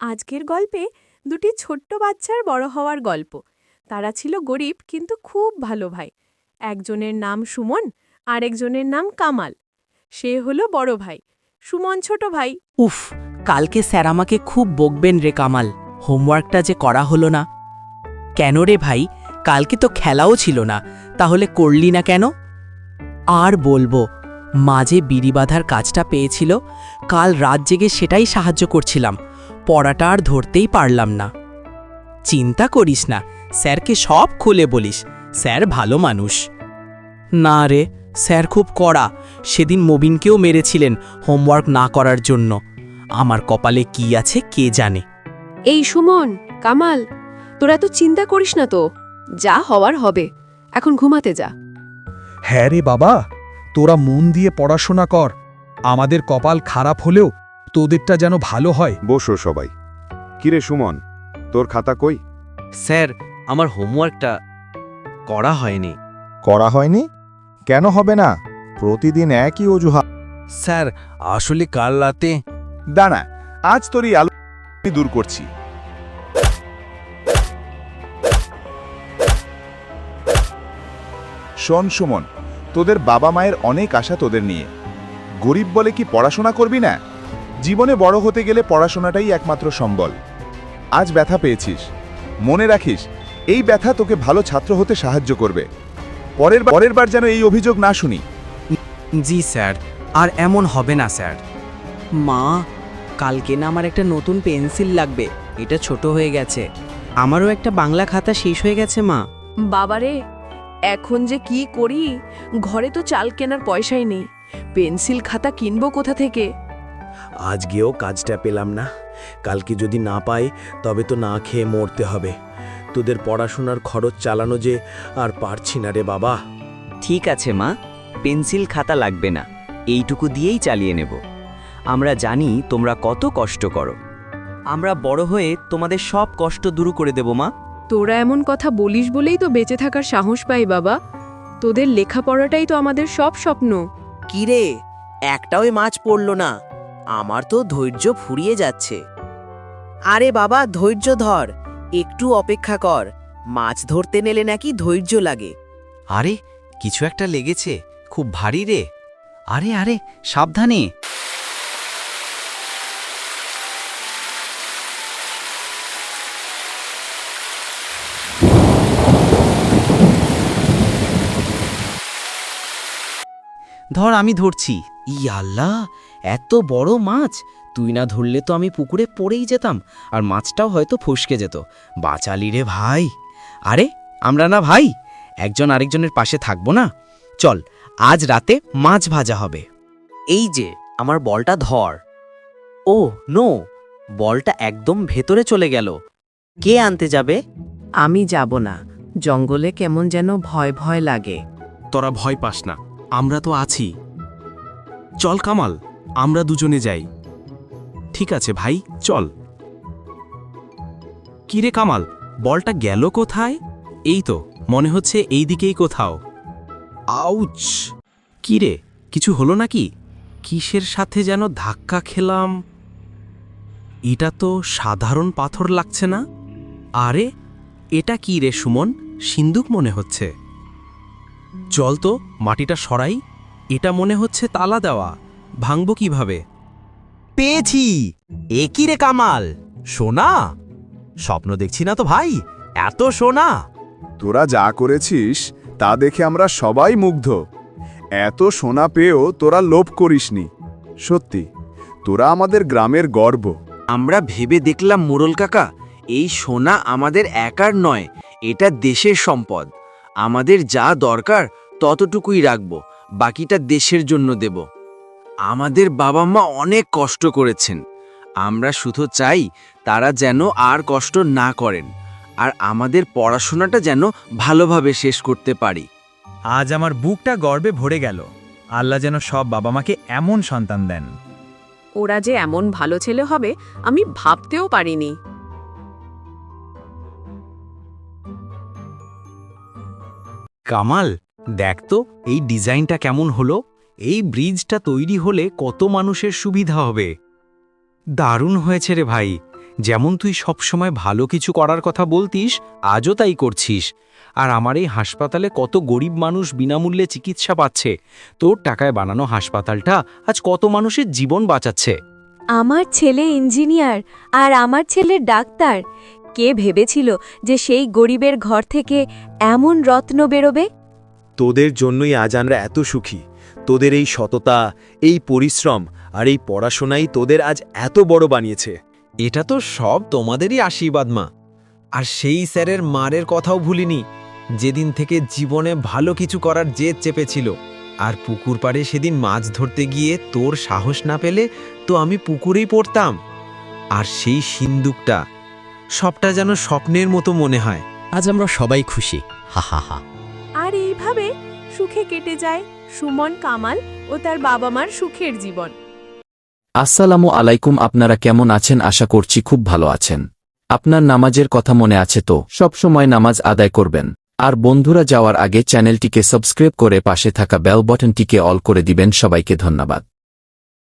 আজকের গল্পে দুটি ছোট্ট বাচ্চার বড় হওয়ার গল্প। তারা ছিল গরিব কিন্তু খুব ভালো ভাই। একজনের নাম সুমন, আরেকজনের নাম কামাল। সে হলো বড় ভাই, সুমন ছোট ভাই। উফ, কালকে স্যার আমাকে খুব বকবেন রে কামাল, হোমওয়ার্কটা যে করা হলো না। কেন রে ভাই, কালকে তো খেলাও ছিল না, তাহলে করলি না কেন? আর বলব মাঝে বিড়ি বাঁধার কাজটা পেয়েছিল, কাল রাত জেগে সেটাই সাহায্য করছিলাম। পড়াটা আর ধরতেই পারলাম না। চিন্তা করিস না স্যারকে সব খুলে বলিস স্যার ভালো মানুষ। না রে স্যার খুব কড়া সেদিন মবিনকেও মেরেছিলেন হোমওয়ার্ক না করার জন্য। আমার কপালে কি আছে কে জানে। এই সুমন কামাল তোরা তো চিন্তা করিস না তো যা হওয়ার হবে এখন ঘুমাতে যা। হ্যাঁ রে বাবা তোরা মন দিয়ে পড়াশোনা কর আমাদের কপাল খারাপ হলেও তোদেরটা যেন ভালো হয়। বসো সবাই। কিরে সুমন তোর খাতা কই? স্যার আমার হোমওয়ার্কটা করা হয়নি। করা হয়নি? কেন হবে না? প্রতিদিন একই অজুহাত। স্যার আসলে কাল রাতে দাঁড়া আজ তোর এই আলো দূর করছি। শোন সুমন তোদের বাবা মায়ের অনেক আশা তোদের নিয়ে। গরিব বলে কি পড়াশোনা করবি না? জীবনে বড় হতে গেলে পড়াশোনাটাই একমাত্র সম্বল। আজ ব্যথা পেয়েছিস। মনে রাখিস এই ব্যথা তোকে ভালো ছাত্র হতে সাহায্য করবে। পরের বার- পরের বার যেন এই অভিযোগ না শুনি। জি স্যার। আর এমন হবে না স্যার। মা কালকে না আমার একটা নতুন পেন্সিল লাগবে। এটা ছোট হয়ে গেছে। আমারও একটা বাংলা খাতা শেষ হয়ে গেছে মা। বাবারে এখন যে কি করি? ঘরে তো চাল কেনার পয়সাই নেই। পেন্সিল খাতা কিনবো কোথা থেকে? আজকেও কাজটা পেলাম না। কালকে যদি না পাই তবে তো না খেয়ে মরতে হবে। তোদের পড়াশোনার খরচ চালানো যে আর পারছি না রে বাবা। ঠিক আছে মা পেন্সিল খাতা লাগবে না এইটুকু দিয়েই চালিয়ে নেব। আমরা জানি তোমরা কত কষ্ট করো। আমরা বড় হয়ে তোমাদের সব কষ্ট দূর করে দেব মা। তোরা এমন কথা বলিস বলেই তো বেঁচে থাকার সাহস পাই বাবা। তোদের লেখাপড়াটাই তো আমাদের সব স্বপ্ন। কিরে একটাও মাছ পড়ল না। আমার তো ধৈর্য ফুরিয়ে যাচ্ছে। আরে বাবা, ধৈর্য ধর। একটু অপেক্ষা কর। মাছ ধরতে নেলে নাকি ধৈর্য লাগে। আরে, কিছু একটা লেগেছে। খুব ভারী রে। আরে আরে, সাবধানে। ধর আমি ধরছি। ই আল্লাহ এত বড় মাছ? তুই না ধরলে তো আমি পুকুরে পড়েই যেতাম আর মাছটাও হয়তো ফসকে যেত। বাঁচালি রে ভাই। আরে আমরা না ভাই একজন আরেকজনের পাশে থাকব না? চল আজ রাতে মাছ ভাজা হবে। এই যে আমার বলটা ধর। ও নো বলটা একদম ভেতরে চলে গেল। কে আনতে যাবে? আমি যাব না। জঙ্গলে কেমন যেন ভয় ভয় লাগে। তোরা ভয় পাস না। আমরা তো আছি। চল কামাল, আমরা দুজনে যাই। ঠিক আছে ভাই, চল। কিরে কামাল, বলটা গেল কোথায়? এই তো, মনে হচ্ছে এই দিকেই কোথাও। আউচ! কিরে, কিছু হলো নাকি? কিসের সাথে যেন ধাক্কা খেলাম? এটা তো সাধারণ পাথর লাগছে না? আরে, এটা কি রে সুমন? সিন্দুক মনে হচ্ছে। চল তো মাটিটা সরাই। এটা মনে হচ্ছে তালা দেওয়া। ভাঙব কীভাবে? পেয়েছি। এ কি রে কামাল? সোনা? স্বপ্ন দেখছি না তো ভাই। এত সোনা। তোরা যা করেছিস তা দেখে আমরা সবাই মুগ্ধ। এত সোনা পেয়েও তোরা লোভ করিসনি। সত্যি তোরা আমাদের গ্রামের গর্ব। আমরা ভেবে দেখলাম মুরল কাকা এই সোনা আমাদের একার নয় এটা দেশের সম্পদ। আমাদের যা দরকার ততটুকুই রাখব বাকিটা দেশের জন্য দেব। আমাদের বাবা মা অনেক কষ্ট করেছেন। আমরা শুধু চাই তারা যেন আর কষ্ট না করেন আর আমাদের পড়াশোনাটা যেন ভালোভাবে শেষ করতে পারি। আজ আমার বুকটা গর্বে ভরে গেল। আল্লাহ যেন সব বাবা মাকে এমন সন্তান দেন। ওরা যে এমন ভালো ছেলে হবে আমি ভাবতেও পারিনি। কামাল, দেখ তো, এই ডিজাইনটা কেমন হলো? এই ব্রিজটা তৈরি হলে কত মানুষের সুবিধা হবে। দারুণ হয়েছে রে ভাই। যেমন তুই সবসময় ভালো কিছু করার কথা বলতিস, আজও তাই করছিস। আর আমার এই হাসপাতালে কত গরিব মানুষ বিনামূল্যে চিকিৎসা পাচ্ছে। তোর টাকায় বানানো হাসপাতালটা আজ কত মানুষের জীবন বাঁচাচ্ছে। আমার ছেলে ইঞ্জিনিয়ার আর আমার ছেলে ডাক্তার। কে ভেবেছিল যে সেই গরিবের ঘর থেকে এমন রত্ন বেরোবে? তোদের জন্যই আজ আমরা এত সুখী। তোদের এই সততা এই পরিশ্রম আর এই পড়াশোনাই তোদের আজ এত বড় বানিয়েছে। এটা তো সব তোমাদেরই আশীর্বাদ মা। আর সেই স্যারের মারের কথাও ভুলিনি। যেদিন থেকে জীবনে ভালো কিছু করার জেদ চেপেছিল আর পুকুর পাড়ে সেদিন মাছ ধরতে গিয়ে তোর সাহস না পেলে তো আমি পুকুরেই পড়তাম। আর সেই সিন্দুকটা সবটা যেন স্বপ্নের মতো মনে হয়। আজ আমরা সবাই খুশি। হা হা হা। আর এইভাবে সুখে কেটে যায় সুমন কামাল ও তার বাবা মার সুখের জীবন। আসসালামু আলাইকুম আপনারা কেমন আছেন? আশা করছি খুব ভালো আছেন। আপনার নামাজের কথা মনে আছে তো? সব সময় নামাজ আদায় করবেন। আর বন্ধুরা যাওয়ার আগে চ্যানেলটিকে সাবস্ক্রাইব করে পাশে থাকা বেল বটনটিকে অল করে দিবেন। সবাইকে ধন্যবাদ।